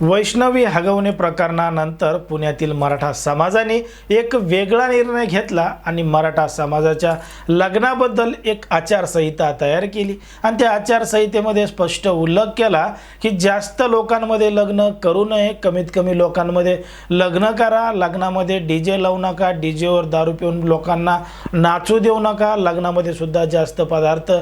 वैष्णवी हगवणे प्रकरणानंतर पुण्यातील मराठा समाजाने एक वेगळा निर्णय घेतला आणि मराठा समाजाच्या लग्नाबद्दल एक आचारसंहिता तयार केली. आणि त्या आचारसंहितेमध्ये स्पष्ट उल्लेख केला की जास्त लोकांमध्ये लग्न करू नये कमीत कमी लोकांमध्ये लग्न करा लग्नामध्ये डी जे लावू नका डी जेवर दारू पिऊन लोकांना नाचू देऊ नका लग्नामध्ये सुद्धा जास्त पदार्थ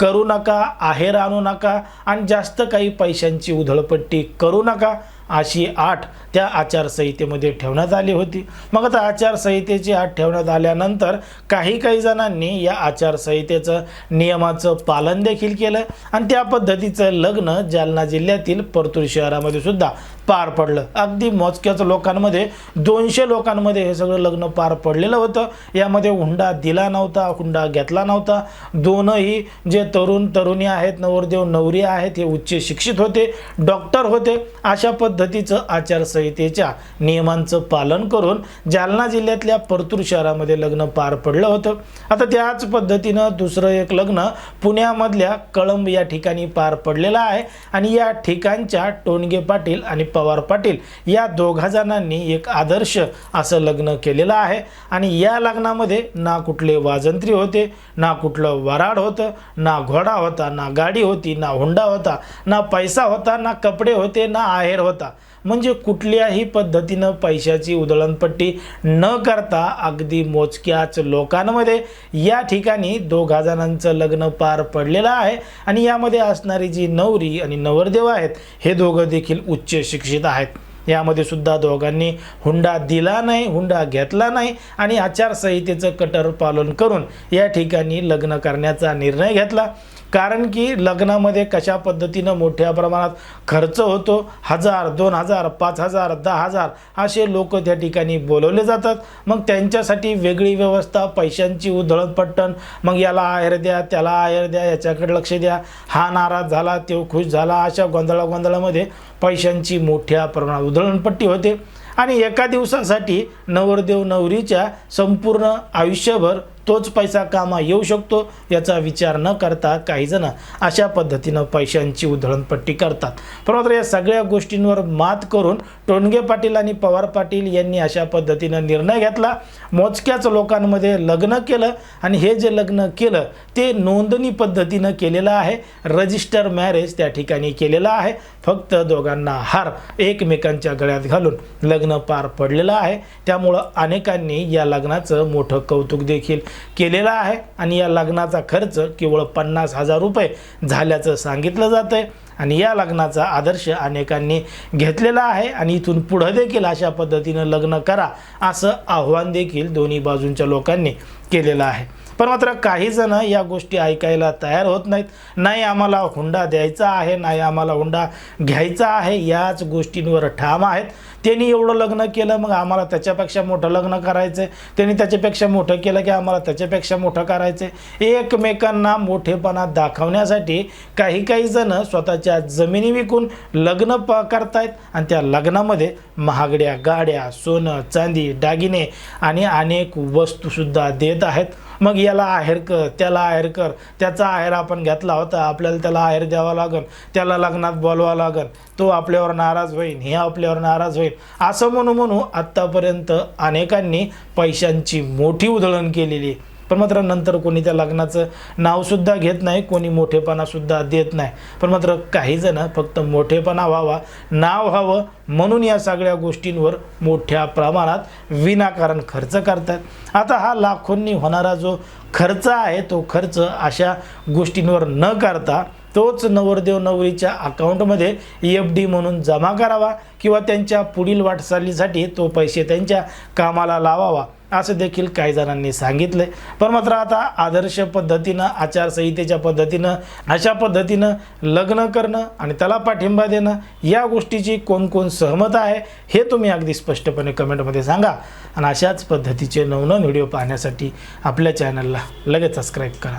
करू नका आहेर आणू नका आणि जास्त काही पैशांची उधळपट्टी करू नका अशी आठ त्या आचारसंहितेमध्ये ठेवण्यात आली होती. मग आता आचारसंहितेची आठ ठेवण्यात आल्यानंतर काही काही जणांनी या आचारसंहितेचं नियमाचं पालन देखील केलं आणि त्या पद्धतीचं लग्न जालना जिल्ह्यातील परतूर शहरामध्ये सुद्धा पार पडलं. अगदी मोजक्याच लोकांमध्ये दोनशे लोकांमध्ये हे सगळं लग्न पार पडलेलं होतं. यामध्ये हुंडा दिला नव्हता हुंडा घेतला नव्हता. दोनही जे तरुण तरुणी आहेत नवरदेव नवरी आहेत हे उच्च शिक्षित होते डॉक्टर होते. अशा पद्धतीचं आचारसंहितेच्या नियमांचं पालन करून जालना जिल्ह्यातल्या परतूर शहरामध्ये लग्न पार पडलं होतं. आता त्याच पद्धतीनं दुसरं एक लग्न पुण्यामधल्या कळंब या ठिकाणी पार पडलेलं आहे. आणि या ठिकाणच्या टोणगे पाटील आणि पवार पाटील या दोघा जणांनी एक आदर्श असं लग्न केलेलं आहे. आणि या लग्नामध्ये ना कुठले वाजंत्री होते ना कुठलं वराड होतं ना घोडा होता ना गाडी होती ना हुंडा होता ना पैसा होता ना कपडे होते ना आहेर होता. म्हणजे कुठल्याही पद्धतीनं पैशाची उधळणपट्टी न करता अगदी मोजक्याच लोकांमध्ये या ठिकाणी दोघा जणांचं लग्न पार पडलेलं आहे. आणि यामध्ये असणारी जी नवरी आणि नवरदेव आहेत हे दोघं देखील उच्च शिक्षित आहेत. यामध्ये सुद्धा दोघांनी हुंडा दिला नाही हुंडा घेतला नाही आणि आचारसंहितेचं कटर पालन करून या ठिकाणी लग्न करण्याचा निर्णय घेतला. कारण की लग्नामध्ये कशा पद्धतीनं मोठ्या प्रमाणात खर्च होतो? हजार दोन हजार पाच हजार दहा हजार असे लोक त्या ठिकाणी बोलवले जातात. मग त्यांच्यासाठी वेगळी व्यवस्था पैशांची उधळपट्टण मग याला आहेर द्या त्याला आहेर द्या याच्याकडे लक्ष द्या. हा नाराज झाला तो खुश झाला अशा गोंधळा गोंधळामध्ये पैशांची मोठ्या प्रमाणात उधळणपट्टी होते. आणि एका दिवसासाठी नवरदेव नवरीच्या संपूर्ण आयुष्यभर तोच पैसा कामा येऊ शकतो याचा विचार न करता काहीजणं अशा पद्धतीनं पैशांची उधळणपट्टी करतात. परंतु या सगळ्या गोष्टींवर मात करून टोणगे पाटील आणि पवार पाटील यांनी अशा पद्धतीनं निर्णय घेतला. मोजक्याच लोकांमध्ये लग्न केलं आणि हे जे लग्न केलं ते नोंदणी पद्धतीनं केलेलं आहे. रजिस्टर मॅरेज त्या ठिकाणी केलेलं आहे. फक्त दोघांना हार एकमेकांच्या गळ्यात घालून लग्न पार पडलेलं आहे. त्यामुळं अनेकांनी या लग्नाचं मोठं कौतुक देखील केलेला आहे आणि या लग्नाचा खर्च केवळ पन्नास हजार रुपये झाल्याचं सांगितलं जातं आहे आणि या लग्नाचा आदर्श अनेकांनी घेतलेला आहे आणि इथून पुढं देखील अशा पद्धतीनं लग्न करा असं आव्हान देखील दोन्ही बाजूंच्या लोकांनी केलेलं आहे. पण मात्र काही जण या गोष्टी ऐकायला तयार होत नाहीत. नाही आम्हाला हुंडा द्यायचा आहे नाही आम्हाला हुंडा घ्यायचा आहे याच गोष्टींवर ठाम आहेत. त्यांनी एवढं लग्न केलं मग आम्हाला त्याच्यापेक्षा मोठं लग्न करायचं आहे त्यांनी त्याच्यापेक्षा मोठं केलं की आम्हाला त्याच्यापेक्षा मोठं करायचं आहे एकमेकांना मोठेपणा दाखवण्यासाठी काही काही जण स्वतःच्या जमिनी विकून लग्न प करतायत आणि त्या लग्नामध्ये महागड्या गाड्या सोनं चांदी दागिने आणि अनेक वस्तूसुद्धा देत आहेत. मग याला आहेर कर त्याला आहेर कर. त्याचा आहेर आपण घेतला होता. आपल्याला त्याला आहेर द्यावा लागन त्याला लग्नात बोलवा लागन तो आपल्यावर नाराज होईल. हे आपल्यावर नाराज होईल. असं म्हणू म्हणू आत्तापर्यंत अनेकांनी पैशांची मोठी उधळण केलेली आहे. पण मात्र नंतर कोणी त्या लग्नाचं नावसुद्धा घेत नाही कोणी मोठेपणासुद्धा देत नाही. पण मात्र काहीजणं फक्त मोठेपणा व्हावा नाव व्हावं म्हणून या सगळ्या गोष्टींवर मोठ्या प्रमाणात विनाकारण खर्च करतात. आता हा लाखोंनी होणारा जो खर्च आहे तो खर्च अशा गोष्टींवर न करता तोच नवरदेव नवरीच्या अकाउंटमध्ये एफ डी म्हणून जमा करावा किंवा त्यांच्या पुढील वाटचालीसाठी तो पैसे त्यांच्या कामाला लावावा. असं देखील काही जणांनी सांगितलं पण मात्र आता आदर्श पद्धतीनं आचारसंहितेच्या पद्धतीनं अशा पद्धतीनं लग्न करणं आणि त्याला पाठिंबा देणं या गोष्टीची कोण कोण सहमत आहे हे तुम्ही अगदी स्पष्टपणे कमेंटमध्ये सांगा. आणि अशाच पद्धतीचे नवनवीन व्हिडिओ पाहण्यासाठी आपल्या चॅनलला लगेच सबस्क्राईब करा.